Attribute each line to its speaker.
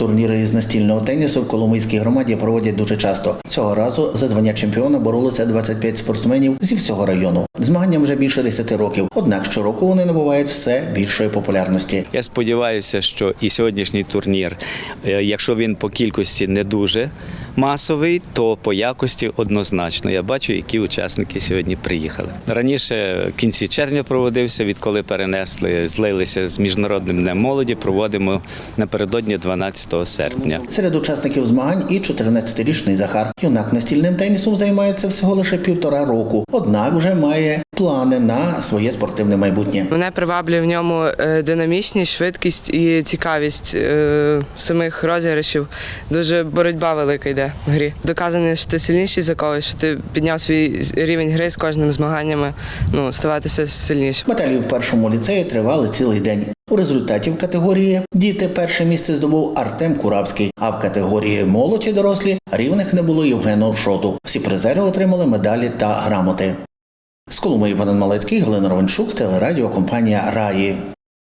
Speaker 1: Турніри із настільного тенісу в Коломийській громаді проводять дуже часто. Цього разу за звання чемпіона боролися 25 спортсменів зі всього району. Змаганням вже більше 10 років. Однак щороку вони набувають все більшої популярності.
Speaker 2: Я сподіваюся, що і сьогоднішній турнір, е, якщо він по кількості не дуже масовий, то по якості однозначно. Я бачу, які учасники сьогодні приїхали. Раніше в кінці червня проводився, відколи перенесли, злилися з міжнародним днем молоді. Проводимо напередодні 12 серпня.
Speaker 1: Серед учасників змагань і 14-річний Захар. Юнак настільним тенісом займається всього лише півтора року, однак вже має плани на своє спортивне майбутнє.
Speaker 3: Мене приваблює в ньому е, динамічність, швидкість і цікавість е, самих розіграшів. Дуже боротьба велика йде в грі. Доказано, що ти сильніший за когось, що ти підняв свій рівень гри з кожним змаганнями, ну, ставатися сильнішим.
Speaker 1: Баталії в першому ліцеї тривали цілий день. У результаті в категорії діти перше місце здобув Артем Куравський, а в категорії молодь дорослі рівних не було Євгена Шоту. Всі призери отримали медалі та грамоти. З Коломиї Іван Малецький, Галина Ровенчук, телерадіокомпанія Раї.